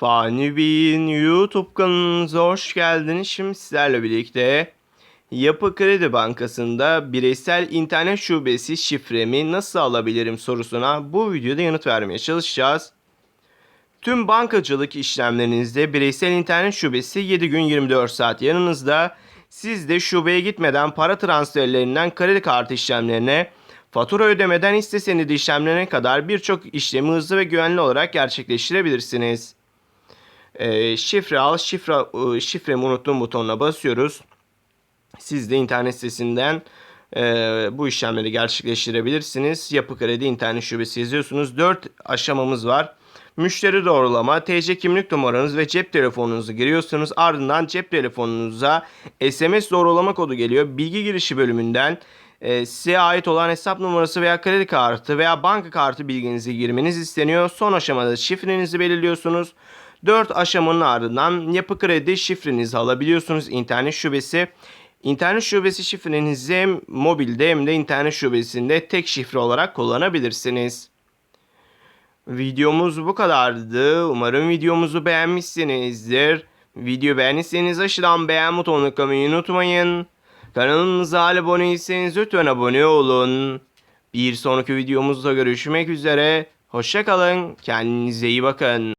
Fani Bey'in YouTube kanalınıza hoş geldiniz. Şimdi sizlerle birlikte Yapı Kredi Bankası'nda bireysel internet şubesi şifremi nasıl alabilirim sorusuna bu videoda yanıt vermeye çalışacağız. Tüm bankacılık işlemlerinizde bireysel internet şubesi 7 gün 24 saat yanınızda. Siz de şubeye gitmeden para transferlerinden kredi kartı işlemlerine, fatura ödemeden hisse senedi işlemlerine kadar birçok işlemi hızlı ve güvenli olarak gerçekleştirebilirsiniz. Ee, şifre al, şifre, ıı, şifremi unuttum butonuna basıyoruz. Siz de internet sitesinden e, bu işlemleri gerçekleştirebilirsiniz. Yapı Kredi internet şubesi yazıyorsunuz. 4 aşamamız var. Müşteri doğrulama, TC kimlik numaranız ve cep telefonunuzu giriyorsunuz. Ardından cep telefonunuza SMS doğrulama kodu geliyor. Bilgi girişi bölümünden e, size ait olan hesap numarası veya kredi kartı veya banka kartı bilginizi girmeniz isteniyor. Son aşamada şifrenizi belirliyorsunuz. 4 aşamanın ardından yapı kredi şifrenizi alabiliyorsunuz internet şubesi. İnternet şubesi şifrenizi hem mobilde hem de internet şubesinde tek şifre olarak kullanabilirsiniz. Videomuz bu kadardı. Umarım videomuzu beğenmişsinizdir. Video beğendiyseniz aşağıdan beğen butonuna tıklamayı unutmayın. Kanalımıza abone değilseniz lütfen abone olun. Bir sonraki videomuzda görüşmek üzere. Hoşçakalın. Kendinize iyi bakın.